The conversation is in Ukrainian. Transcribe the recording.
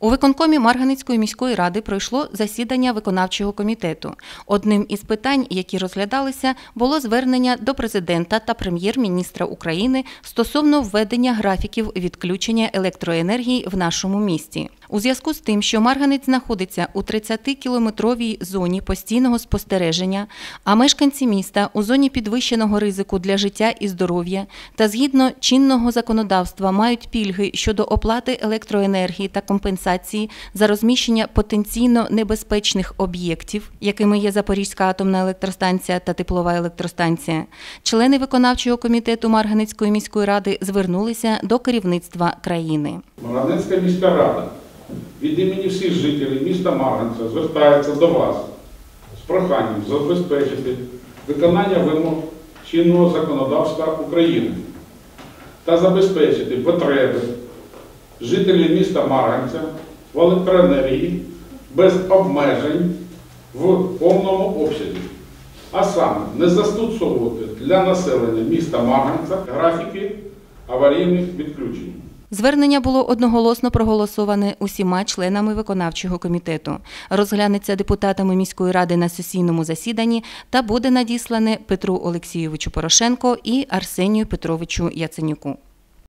У виконкомі Марганицької міської ради пройшло засідання виконавчого комітету. Одним із питань, які розглядалися, було звернення до президента та прем'єр-міністра України стосовно введення графіків відключення електроенергії в нашому місті. У зв'язку з тим, що Марганець знаходиться у 30-кілометровій зоні постійного спостереження, а мешканці міста у зоні підвищеного ризику для життя і здоров'я та згідно чинного законодавства мають пільги щодо оплати електроенергії та компенсації за розміщення потенційно небезпечних об'єктів, якими є Запорізька атомна електростанція та теплова електростанція, члени виконавчого комітету Марганецької міської ради звернулися до керівництва країни. Марганецька міська рада від імені всіх жителів міста Марганця звертається до вас з проханням забезпечити виконання вимог чинного законодавства України та забезпечити потреби жителів міста Марганця в електроенергії без обмежень в повному обсязі. А саме не застосовувати для населення міста Марганця графіки аварійних відключень. Звернення було одноголосно проголосоване усіма членами виконавчого комітету. Розглянеться депутатами міської ради на сесійному засіданні та буде надіслане Петру Олексійовичу Порошенко і Арсенію Петровичу Яценюку.